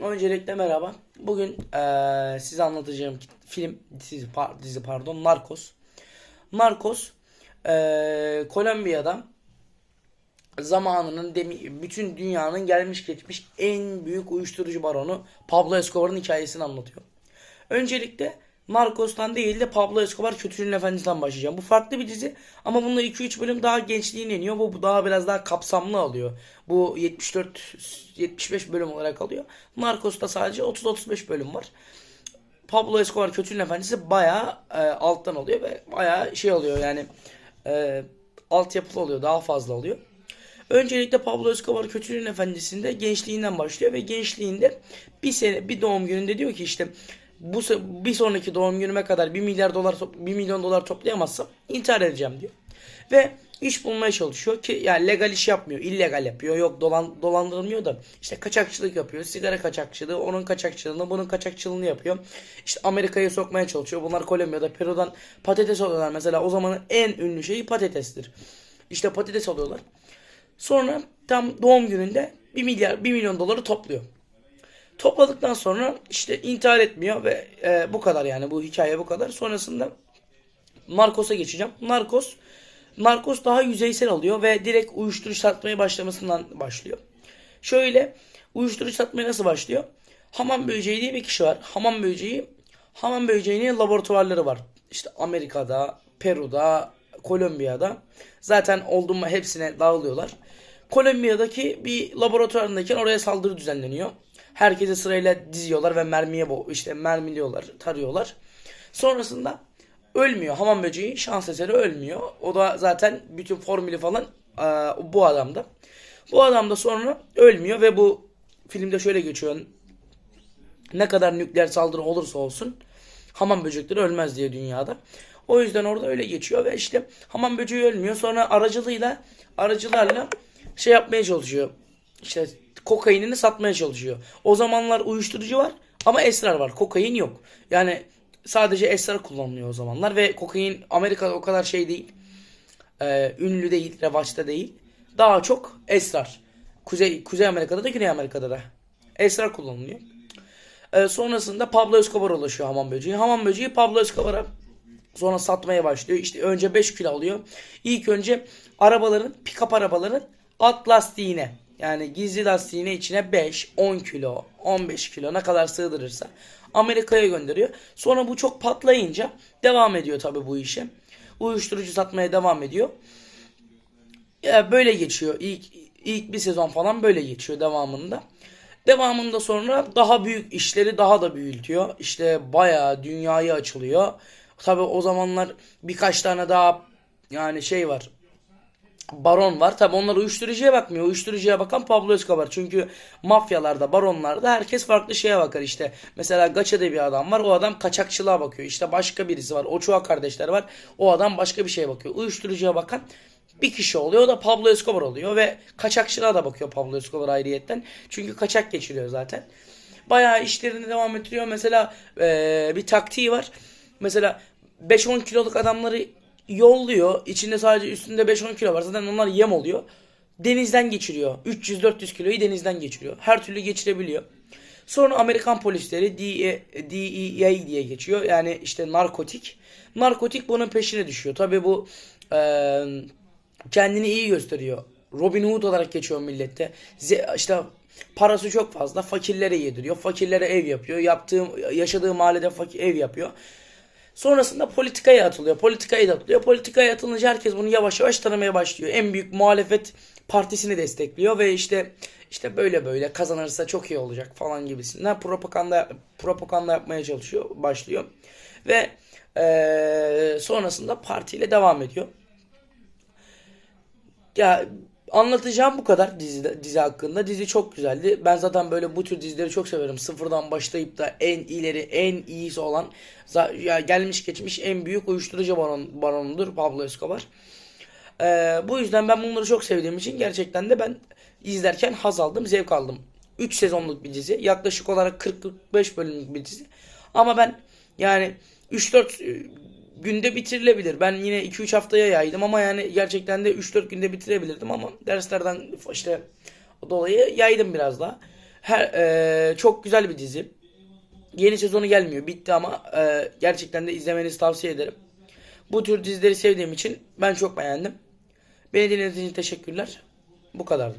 Öncelikle merhaba. Bugün eee size anlatacağım film dizi, par- dizi pardon Narcos. Narcos eee Kolombiya'da zamanının demi, bütün dünyanın gelmiş geçmiş en büyük uyuşturucu baronu Pablo Escobar'ın hikayesini anlatıyor. Öncelikle Narcos'tan değil de Pablo Escobar Kötülüğün Efendisi'nden başlayacağım. Bu farklı bir dizi ama bunda 2-3 bölüm daha gençliğine iniyor. Bu daha biraz daha kapsamlı alıyor. Bu 74-75 bölüm olarak alıyor. Narcos'ta sadece 30-35 bölüm var. Pablo Escobar Kötülüğün Efendisi bayağı e, alttan oluyor ve bayağı şey oluyor yani e, altyapılı oluyor. Daha fazla oluyor. Öncelikle Pablo Escobar Kötülüğün Efendisi'nde gençliğinden başlıyor ve gençliğinde bir sene bir doğum gününde diyor ki işte bu bir sonraki doğum günüme kadar 1 milyar dolar top- 1 milyon dolar toplayamazsam intihar edeceğim diyor. Ve iş bulmaya çalışıyor ki yani legal iş yapmıyor, illegal yapıyor. Yok dolan dolandırılmıyor da işte kaçakçılık yapıyor. Sigara kaçakçılığı, onun kaçakçılığını, bunun kaçakçılığını yapıyor. İşte Amerika'ya sokmaya çalışıyor. Bunlar Kolombiya'da, Peru'dan patates alıyorlar mesela. O zamanın en ünlü şeyi patatestir. İşte patates alıyorlar. Sonra tam doğum gününde 1 milyar 1 milyon doları topluyor. Topladıktan sonra işte intihar etmiyor ve e, bu kadar yani bu hikaye bu kadar. Sonrasında Narcos'a geçeceğim. Narcos Narcos daha yüzeysel alıyor ve direkt uyuşturucu satmaya başlamasından başlıyor. Şöyle uyuşturucu satmaya nasıl başlıyor? Hamam böceği diye bir kişi var. Hamam böceği hamam böceğinin laboratuvarları var. İşte Amerika'da, Peru'da, Kolombiya'da. Zaten oldu mu hepsine dağılıyorlar. Kolombiya'daki bir laboratuvarındayken oraya saldırı düzenleniyor. Herkese sırayla diziyorlar ve mermiye bo işte mermiliyorlar, tarıyorlar. Sonrasında ölmüyor. Hamam böceği şans eseri ölmüyor. O da zaten bütün formülü falan eee, bu adamda. Bu adam da sonra ölmüyor ve bu filmde şöyle geçiyor. Ne kadar nükleer saldırı olursa olsun hamam böcekleri ölmez diye dünyada. O yüzden orada öyle geçiyor ve işte hamam böceği ölmüyor. Sonra aracılığıyla aracılarla şey yapmaya çalışıyor. İşte kokainini satmaya çalışıyor. O zamanlar uyuşturucu var ama esrar var. Kokain yok. Yani sadece esrar kullanılıyor o zamanlar ve kokain Amerika'da o kadar şey değil. Ee, ünlü değil, revaçta değil. Daha çok esrar. Kuzey Kuzey Amerika'da da Güney Amerika'da da esrar kullanılıyor. Ee, sonrasında Pablo Escobar ulaşıyor hamam böceği. Hamam böceği Pablo Escobar'a sonra satmaya başlıyor. İşte önce 5 kilo alıyor. İlk önce arabaların, pick-up arabaların alt lastiğine yani gizli lastiğine içine 5, 10 kilo, 15 kilo ne kadar sığdırırsa Amerika'ya gönderiyor. Sonra bu çok patlayınca devam ediyor tabi bu işe. Uyuşturucu satmaya devam ediyor. Ya böyle geçiyor. İlk ilk bir sezon falan böyle geçiyor devamında. Devamında sonra daha büyük işleri daha da büyütüyor. İşte bayağı dünyayı açılıyor. Tabi o zamanlar birkaç tane daha yani şey var. Baron var. Tabi onlar uyuşturucuya bakmıyor. Uyuşturucuya bakan Pablo Escobar. Çünkü mafyalarda, baronlarda herkes farklı şeye bakar işte. Mesela Gaça'da bir adam var. O adam kaçakçılığa bakıyor. İşte başka birisi var. Ochoa kardeşler var. O adam başka bir şeye bakıyor. Uyuşturucuya bakan bir kişi oluyor. O da Pablo Escobar oluyor ve kaçakçılığa da bakıyor Pablo Escobar ayrıyetten. Çünkü kaçak geçiriyor zaten. Bayağı işlerini devam ettiriyor. Mesela eee, bir taktiği var. Mesela 5-10 kiloluk adamları yolluyor. İçinde sadece üstünde 5-10 kilo var. Zaten onlar yem oluyor. Denizden geçiriyor. 300-400 kiloyu denizden geçiriyor. Her türlü geçirebiliyor. Sonra Amerikan polisleri DEA, DEA diye geçiyor. Yani işte narkotik. Narkotik bunun peşine düşüyor. Tabi bu eee, kendini iyi gösteriyor. Robin Hood olarak geçiyor millette. Ze- işte parası çok fazla. Fakirlere yediriyor. Fakirlere ev yapıyor. Yaptığı, yaşadığı mahallede fakir ev yapıyor. Sonrasında politikaya atılıyor. Politikaya da atılıyor. Politikaya atılınca herkes bunu yavaş yavaş tanımaya başlıyor. En büyük muhalefet partisini destekliyor ve işte işte böyle böyle kazanırsa çok iyi olacak falan gibisinden propaganda propaganda yapmaya çalışıyor, başlıyor. Ve eee, sonrasında partiyle devam ediyor. Ya anlatacağım bu kadar dizi, dizi hakkında. Dizi çok güzeldi. Ben zaten böyle bu tür dizileri çok severim. Sıfırdan başlayıp da en ileri, en iyisi olan ya gelmiş geçmiş en büyük uyuşturucu baron, baronudur Pablo Escobar. Ee, bu yüzden ben bunları çok sevdiğim için gerçekten de ben izlerken haz aldım, zevk aldım. 3 sezonluk bir dizi. Yaklaşık olarak 40-45 bölümlük bir dizi. Ama ben yani 3-4 günde bitirilebilir. Ben yine 2-3 haftaya yaydım ama yani gerçekten de 3-4 günde bitirebilirdim ama derslerden işte dolayı yaydım biraz daha. Her e, çok güzel bir dizi. Yeni sezonu gelmiyor. Bitti ama e, gerçekten de izlemenizi tavsiye ederim. Bu tür dizileri sevdiğim için ben çok beğendim. Beni dinlediğiniz için teşekkürler. Bu kadardı.